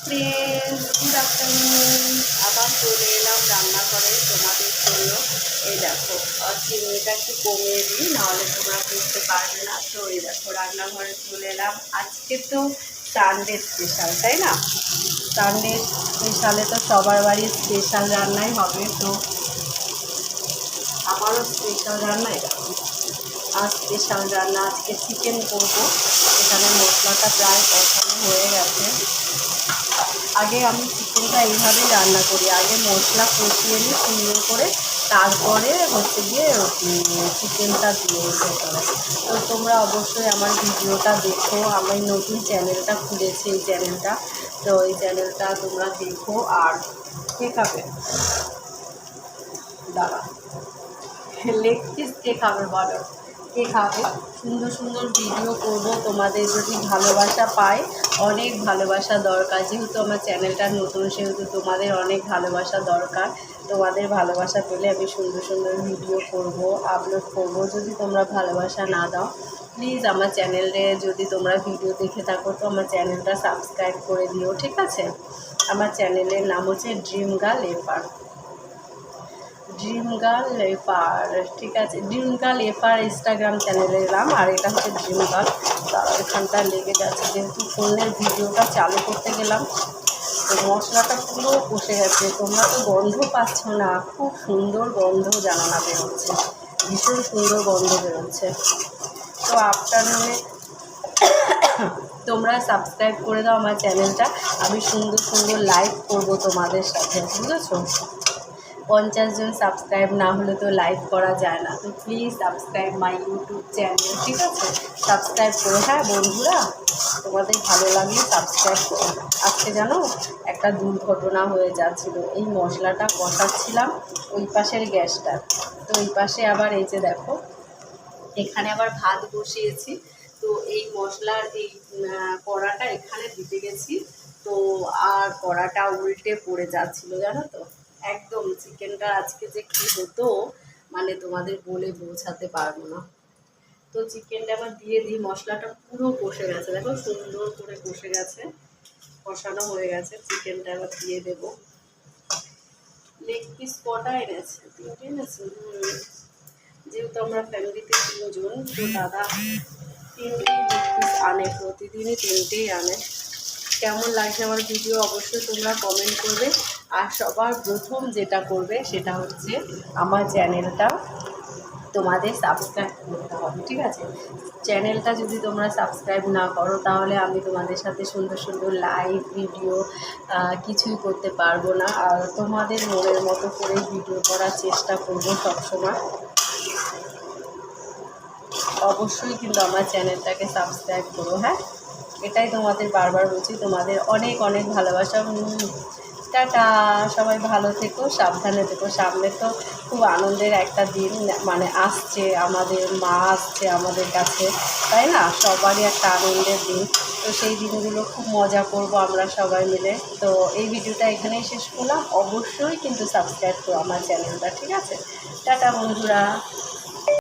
Friends good afternoon আবার চলে এলাম রান্নাঘরে তোমাদের জন্য। এই দেখো চিনিটা একটু কমিয়ে দিই, নাহলে তোমরা বুঝতে পারবে না। তো এই দেখো, রান্নাঘরে চলে এলাম। আজকে তো সানডে স্পেশাল তাই না? সানডে স্পেশালে তো সবার বাড়ির স্পেশাল রান্নাই হবে, তো আমারও স্পেশাল রান্নাই আর স্পেশাল রান্না আজকে চিকেন করব। এখানে মশলাটা প্রায় কষানো হয়ে গেছে। আগে আমি চিকেনটা এইভাবেই রান্না করি। আগে মশলা কষিয়ে নিই সুন্দর করে তারপরে হচ্ছে গিয়ে চিকেনটা দিয়ে ভেতরে। তো তোমরা অবশ্যই আমার ভিডিওটা দেখো। আমি নতুন চ্যানেলটা খুলেছি এই চ্যানেলটা। তো এই চ্যানেলটা তোমরা দেখো আর কে খাবে? দাঁড়া। লেগ পিস কে খাবে বলো? কে খাবে সুন্দর সুন্দর ভিডিও করব। তোমাদের যদি ভালোবাসা পাই অনেক ভালোবাসা দরকার। যেহেতু আমার চ্যানেলটা নতুন, সেহেতু তোমাদের অনেক ভালোবাসা দরকার। তোমাদের ভালোবাসা পেলে আমি সুন্দর সুন্দর ভিডিও করব আপলোড করব। যদি তোমরা ভালোবাসা না দাও প্লিজ আমার চ্যানেলে যদি তোমরা ভিডিও দেখে থাকো, তো আমার চ্যানেলটা সাবস্ক্রাইব করে দিও, ঠিক আছে? আমার চ্যানেলের নাম হচ্ছে ড্রিম গার্ল এপার ড্রিম গার্ল ঠিক আছে? ড্রিম গার্ল ইনস্টাগ্রাম চ্যানেলে এলাম, আর এটা হচ্ছে ড্রিম গার্ল তারা এখানটা লেগে যাচ্ছে, যেহেতু ফোনের ভিডিওটা চালু করতে গেলাম, তো মশলাটা পুরো কষে গেছে। তোমরা তো গন্ধ পাচ্ছ না, খুব সুন্দর গন্ধ জানানা বেরোচ্ছে, ভীষণ সুন্দর গন্ধ বেরোচ্ছে। তো আফটারনুনে তোমরা সাবস্ক্রাইব করে দাও আমার চ্যানেলটা আমি সুন্দর সুন্দর লাইভ করব তোমাদের সাথে, বুঝেছ? পঞ্চাশ জন সাবস্ক্রাইব না হলে তো লাইভ করা যায় না। তো please subscribe my YouTube channel ঠিক আছে? সাবস্ক্রাইব করো হ্যাঁ বন্ধুরা? তোমাদের ভালো লাগলে সাবস্ক্রাইব করো। আজকে জানো, একটা দুর্ঘটনা হয়ে যাচ্ছিল। এই মশলাটা কষাচ্ছিলাম ওই পাশের গ্যাসটা। তো ওই পাশে আবার এই যে দেখো, এখানে আবার ভাত বসিয়েছি। তো এই মশলার এই কড়াটা এখানে দিতে গেছি। তো আর কড়াটা উল্টে পড়ে যাচ্ছিল, জানো তো? একদম চিকেনটা আজকে যে কী হতো মানে তোমাদের বলে বোঝাতে পারব না। তো চিকেনটা আবার দিয়ে দিই, মশলাটা পুরো কষে গেছে। দেখো সুন্দর করে কষে গেছে, কষানো হয়ে গেছে। চিকেনটা আবার দিয়ে দেবো। লেগ পিস কটা এনেছে? তিনটে এনেছে। যেহেতু আমরা ফ্যামিলিতে তিনজন, তো দাদা তিনটেই লেগ পিস আনে, প্রতিদিনই তিনটেই আনে। কেমন লাগছে আমার ভিডিও অবশ্যই তোমরা কমেন্ট করবে। আর সবার প্রথম যেটা করবে সেটা হচ্ছে আমার চ্যানেলটা তোমাদের সাবস্ক্রাইব করতে হবে, ঠিক আছে? চ্যানেলটা যদি তোমরা সাবস্ক্রাইব না করো তাহলে আমি তোমাদের সাথে সুন্দর সুন্দর লাইভ ভিডিও কিছুই করতে পারব না। আর তোমাদের মনের মতো করে ভিডিও করার চেষ্টা করব সবসময়। অবশ্যই কিন্তু আমার চ্যানেলটাকে সাবস্ক্রাইব করো হ্যাঁ? এটাই তোমাদের বারবার বলছি, তোমাদের অনেক অনেক ভালোবাসা টাটা। সবাই ভালো থেকো, সাবধানে থেকো। সামনে তো খুব আনন্দের একটা দিন মানে আসছে, আমাদের মা আসছে আমাদের কাছে, তাই না? সবারই একটা আনন্দের দিন। তো সেই দিনগুলো খুব মজা করব আমরা সবাই মিলে। তো এই ভিডিওটা এখানেই শেষ করলাম। অবশ্যই কিন্তু সাবস্ক্রাইব করো আমার চ্যানেলটা, ঠিক আছে? টাটা বন্ধুরা।